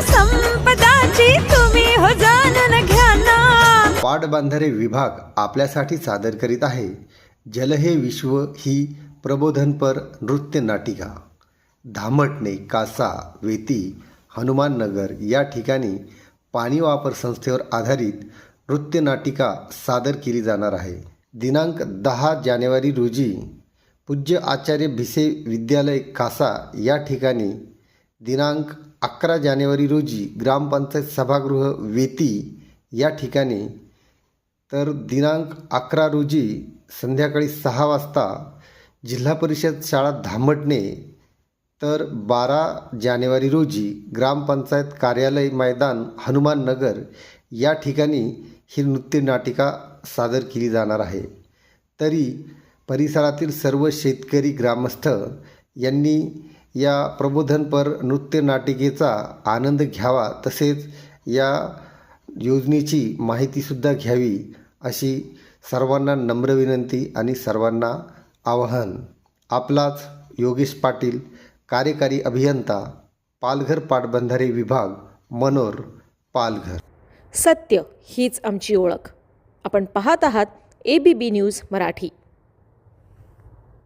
संपदाची तुम्ही हो जाणून घ्या ना. पाटबंधारे विभाग आपल्यासाठी सादर करीत आहे. जल हे विश्व ही प्रबोधनपर नृत्य नाटिका. धामटणे कासा वेती हनुमाननगर या ठिकाणी पाणी वापर संस्थेवर आधारित नृत्य नाटिका सादर केली जाणार आहे. दिनांक दहा जानेवारी रोजी पूज्य आचार्य भिसे विद्यालय कासा या ठिकाणी दिनांक अकरा जानेवारी रोजी ग्रामपंचायत सभागृह वेती या ठिकाणी तर दिनांक अकरा रोजी संध्याकाळी सहा वाजता जिल्हा परिषद शाळा धामटणे तर बारा जानेवारी रोजी ग्रामपंचायत कार्यालय मैदान हनुमाननगर या ठिकाणी ही नृत्य नाटिका सादर केली जाणार आहे. तरी परिसरातील सर्व शेतकरी ग्रामस्थ यांनी या प्रबोधनपर नृत्य नाटिकेचा आनंद घ्यावा तसेच या योजनेची माहितीसुद्धा घ्यावी अशी सर्वांना नम्र विनंती आणि सर्वांना आवाहन. आपलाच योगेश पाटील कार्यकारी अभियंता पालघर पाटबंधारे विभाग मनोर पालघर. सत्य हीच आमची ओळख. आपण पाहत आहात A B B news Marathi.